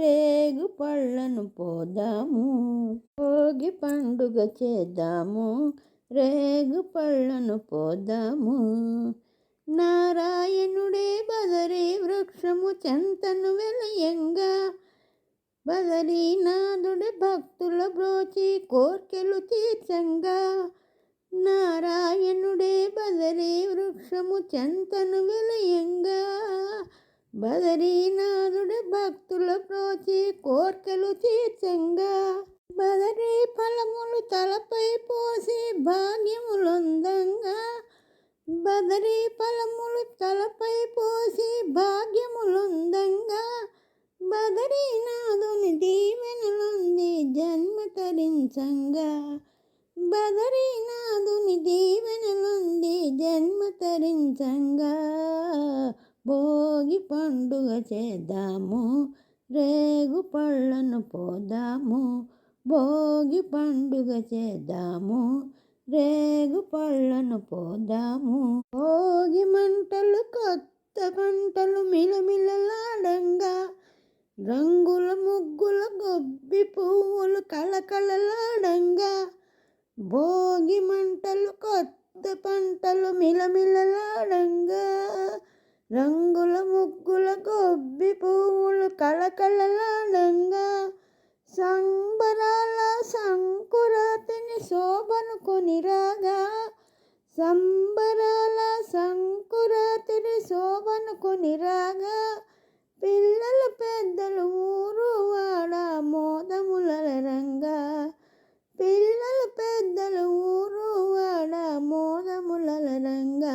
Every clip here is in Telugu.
రేగు పళ్ళను పోదాము భోగి పండుగ చేద్దాము రేగు పళ్ళను పోదాము. నారాయణుడే బదరి వృక్షము చెంతను వెలయంగా బదరీనాథుడి భక్తుల బ్రోచి కోర్కెలు తీర్చంగా. నారాయణుడే బదరీ వృక్షము చెంతను వెలయంగా బదరీనాథుడి భక్తుల ప్రోచి కోర్కెలు తీర్చంగా బదరీ ఫలములు తలపై పోసి భాగ్యములందంగా. బదరీ ఫలములు తలపై పోసి భాగ్యములందంగా. బదరీనాథుని దీవెనలుంది జన్మ తరించంగా. బదరీనాథుని దీవెనలుంది జన్మ తరించంగా. భోగి పండుగ చేద్దాము రేగు పళ్ళను పోదాము భోగి పండుగ చేద్దాము రేగు పళ్ళను పోదాము భోగి మంటలు కొత్త పంటలు మిలమిలలాడంగా రంగుల ముగ్గుల గొబ్బి పువ్వులు కళకళలాడంగా భోగి మంటలు కొత్త పంటలు మిలమిలలాడంగా రంగుల ముగ్గుల గొబ్బి పువ్వులు కళకళలాడంగా. సంబరాల సంకురాతిని శోభను కొనిరాగా సంబరాల సంకురాతిని శోభను కొనిరాగా పిల్లలు పెద్దలు ఊరు వాడ మోదముల రంగా పెద్దలు ఊరు వాడ మోదముల రంగా.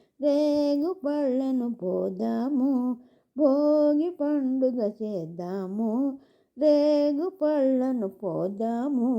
రేగు పళ్ళను పోదాము భోగి పండుగ చేద్దాము రేగు పళ్ళను పోదాము.